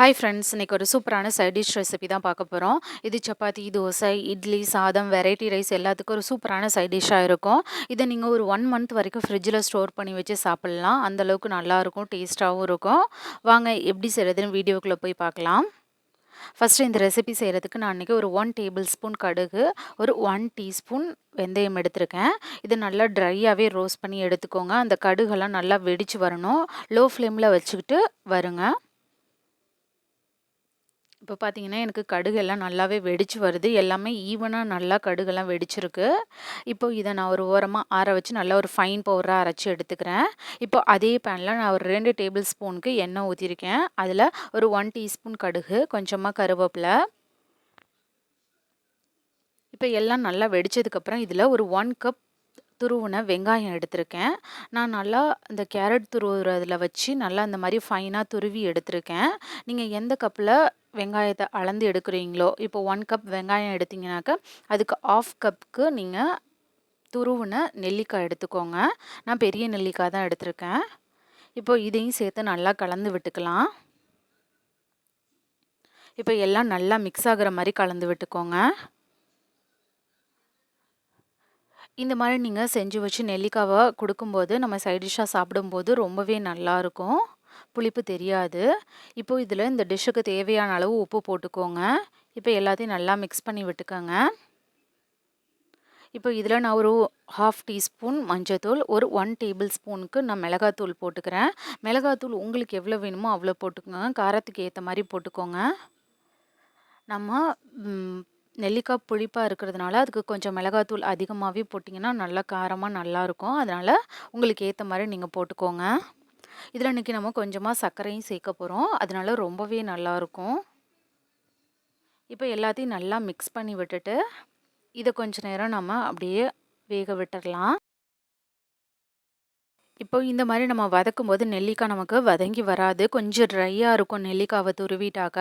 Hi friends இன்றைக்கி ஒரு சூப்பரான சைட் டிஷ் ரெசிபி தான் பார்க்க போகிறோம் இது சப்பாத்தி தோசை இட்லி சாதம் வெரைட்டி ரைஸ் எல்லாத்துக்கும் ஒரு சூப்பரான சைட் டிஷ்ஷாக இருக்கும். இதை நீங்கள் ஒரு ஒன் மந்த் வரைக்கும் ஃப்ரிட்ஜில் ஸ்டோர் பண்ணி வச்சு சாப்பிட்லாம். அந்தளவுக்கு நல்லாயிருக்கும் டேஸ்ட்டாகவும் இருக்கும் வாங்க எப்படி செய்கிறதுன்னு வீடியோக்குள்ளே போய் பார்க்கலாம். ஃபஸ்ட்டு இந்த ரெசிபி செய்கிறதுக்கு நான் இன்றைக்கி ஒரு ஒன் டேபிள் ஸ்பூன் கடுகு ஒரு ஒன் டீஸ்பூன் வெந்தயம் எடுத்திருக்கேன். இது நல்லா ட்ரையாகவே ரோஸ்ட் பண்ணி எடுத்துக்கோங்க. அந்த கடுகெல்லாம் நல்லா வெடித்து வரணும். லோ ஃப்ளேமில் வச்சுக்கிட்டு வருங்க. இப்போ பார்த்தீங்கன்னா எனக்கு கடுகு எல்லாம் நல்லாவே வெடிச்சு வருது. எல்லாமே ஈவனாக நல்லா கடுகெல்லாம் வெடிச்சிருக்கு. இப்போ இதை நான் ஒரு ஓரமாக ஆற வச்சு நல்லா ஒரு ஃபைன் பவுடராக அரைச்சி எடுத்துக்கிறேன். இப்போ அதே பேனில் நான் ஒரு ரெண்டு டேபிள் ஸ்பூனுக்கு எண்ணெய் ஊற்றிருக்கேன் அதில் ஒரு ஒன் டீஸ்பூன் கடுகு கொஞ்சமாக கருவேப்பிலை. இப்போ எல்லாம் நல்லா வெடித்ததுக்கப்புறம் இதில் ஒரு ஒன் கப் துருவின வெங்காயம் எடுத்திருக்கேன். நான் நல்லா இந்த கேரட் துருவுறதில் வச்சு நல்லா இந்த மாதிரி ஃபைனாக துருவி எடுத்திருக்கேன். நீங்கள் எந்த கப்பில் வெங்காயத்தை அளந்து எடுக்கிறீங்களோ இப்போ ஒன் கப் வெங்காயம் எடுத்திங்கனாக்கா அதுக்கு ஆஃப் கப்புக்கு நீங்கள் துருவின நெல்லிக்காய் எடுத்துக்கோங்க. நான் பெரிய நெல்லிக்காய் தான் எடுத்திருக்கேன். இப்போ இதையும் சேர்த்து நல்லா கலந்து விட்டுக்கலாம். இப்போ எல்லாம் நல்லா மிக்ஸ் ஆகிற மாதிரி கலந்து விட்டுக்கோங்க. இந்த மாதிரி நீங்கள் செஞ்சு வச்சு நெல்லிக்காவை கொடுக்கும்போது நம்ம சைட் டிஷ்ஷாக சாப்பிடும்போது ரொம்பவே நல்லாயிருக்கும் புளிப்பு தெரியாது. இப்போது இதில் இந்த டிஷ்ஷுக்கு தேவையான அளவு உப்பு போட்டுக்கோங்க. இப்போ எல்லாத்தையும் நல்லா மிக்ஸ் பண்ணி விட்டுக்கோங்க. இப்போ இதில் நான் ஒரு ஹாஃப் டீஸ்பூன் மஞ்சத்தூள் ஒரு ஒன் டேபிள் ஸ்பூனுக்கு நான் மிளகாத்தூள் போட்டுக்கிறேன். மிளகாத்தூள் உங்களுக்கு எவ்வளோ வேணுமோ அவ்வளோ போட்டுக்கோங்க. காரத்துக்கு ஏற்ற மாதிரி போட்டுக்கோங்க. நம்ம நெல்லிக்காய் புளிப்பாக இருக்கிறதுனால அதுக்கு கொஞ்சம் மிளகாத்தூள் அதிகமாகவே போட்டிங்கன்னா நல்லா காரமாக நல்லாயிருக்கும் அதனால் உங்களுக்கு ஏற்ற மாதிரி நீங்கள் போட்டுக்கோங்க. இதில் இன்றைக்கி நம்ம கொஞ்சமாக சர்க்கரையும் சேர்க்க போகிறோம் அதனால ரொம்பவே நல்லாயிருக்கும் இப்போ எல்லாத்தையும் நல்லா மிக்ஸ் பண்ணி விட்டுட்டு இதை கொஞ்ச நேரம் நம்ம அப்படியே வேக விட்டுடலாம் இப்போ இந்த மாதிரி நம்ம வதக்கும் போது நெல்லிக்காய் நமக்கு வதங்கி வராது. கொஞ்சம் ட்ரையாக இருக்கும் நெல்லிக்காவை துருவிட்டாக்க.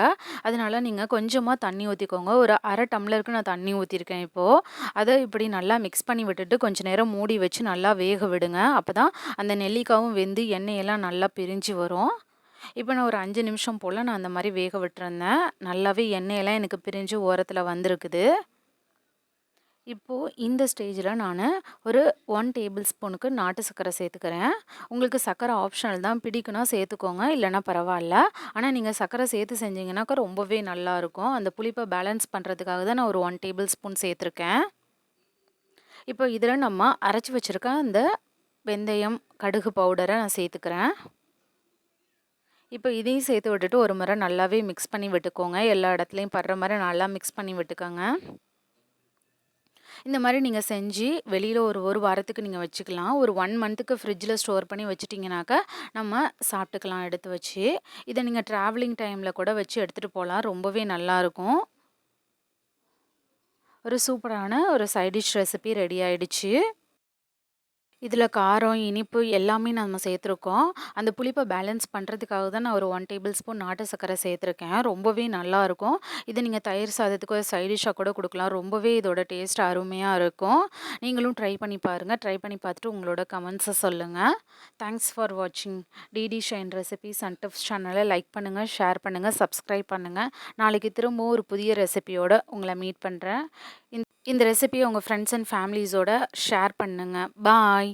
அதனால் நீங்கள் கொஞ்சமாக தண்ணி ஊற்றிக்கோங்க ஒரு அரை டம்ளருக்கு நான் தண்ணி ஊற்றிருக்கேன் இப்போது அதை இப்படி நல்லா மிக்ஸ் பண்ணி விட்டுட்டு கொஞ்சம் நேரம் மூடி வச்சு நல்லா வேக விடுங்க. அப்போ தான் அந்த நெல்லிக்காவும் வெந்து எண்ணெயெல்லாம் நல்லா பிரிஞ்சு வரும். இப்போ நான் ஒரு அஞ்சு நிமிஷம் போல் நான் அந்த மாதிரி வேக விட்டுருந்தேன். நல்லாவே எண்ணெயெல்லாம் எனக்கு பிரிஞ்சு ஓரத்தில் வந்திருக்குது. இப்போது இந்த ஸ்டேஜில் நான் ஒரு ஒன் டேபிள் ஸ்பூனுக்கு நாட்டு சர்க்கரை சேர்த்துக்கிறேன். உங்களுக்கு சர்க்கரை ஆப்ஷனல் தான். பிடிக்குன்னா சேர்த்துக்கோங்க. இல்லைனா பரவாயில்ல. ஆனால் நீங்கள் சர்க்கரை சேர்த்து செஞ்சீங்கன்னாக்கா ரொம்பவே நல்லாயிருக்கும் அந்த புளிப்பை பேலன்ஸ் பண்ணுறதுக்காக தான் நான் ஒரு ஒன் டேபிள் ஸ்பூன் சேர்த்துருக்கேன். இப்போ இதில் நம்ம அரைச்சி வச்சுருக்க அந்த வெந்தயம் கடுகு பவுடரை நான் சேர்த்துக்கிறேன். இப்போ இதையும் சேர்த்து விட்டுட்டு ஒரு முறை நல்லாவே மிக்ஸ் பண்ணி விட்டுக்கோங்க. எல்லா இடத்துலையும் படுற மாதிரி நல்லா மிக்ஸ் பண்ணி விட்டுக்கோங்க. இந்த மாதிரி நீங்கள் செஞ்சு வெளியில் ஒரு ஒரு வாரத்துக்கு நீங்கள் வச்சுக்கலாம். ஒரு ஒன் மந்த்துக்கு ஃப்ரிட்ஜில் ஸ்டோர் பண்ணி வச்சுட்டிங்கனாக்கா நம்ம சாப்பிட்டுக்கலாம் எடுத்து வச்சு. இதை நீங்கள் ட்ராவலிங் டைமில் கூட வச்சு எடுத்துகிட்டு போகலாம் ரொம்பவே நல்லாயிருக்கும் ஒரு சூப்பரான ஒரு சைடிஷ் ரெசிபி ரெடி ஆகிடுச்சு இதில் காரம், இனிப்பு எல்லாமே நம்ம சேர்த்துருக்கோம். அந்த புளிப்பை பேலன்ஸ் பண்ணுறதுக்காக தான் நான் ஒரு ஒன் டேபிள் ஸ்பூன் நாட்டு சர்க்கரை சேர்த்துருக்கேன். ரொம்பவே நல்லாயிருக்கும். இதை நீங்கள் தயிர் சாதத்துக்கு ஒரு சைடிஷாக கூட கொடுக்கலாம் ரொம்பவே இதோட டேஸ்ட் அருமையாக இருக்கும். நீங்களும் ட்ரை பண்ணி பாருங்கள் ட்ரை பண்ணி பார்த்துட்டு உங்களோட கமெண்ட்ஸை சொல்லுங்கள். தேங்க்ஸ் ஃபார் வாட்சிங். DD Shine recipes and tips சேனலை லைக் பண்ணுங்கள், ஷேர் பண்ணுங்கள், சப்ஸ்கிரைப் பண்ணுங்கள். நாளைக்கு திரும்பவும் ஒரு புதிய ரெசிபியோடு உங்களை மீட் பண்ணுறேன். இந்த ரெசிபியை உங்கள் ஃப்ரெண்ட்ஸ் அண்ட் ஃபேமிலிஸோட ஷேர் பண்ணுங்கள் பாய்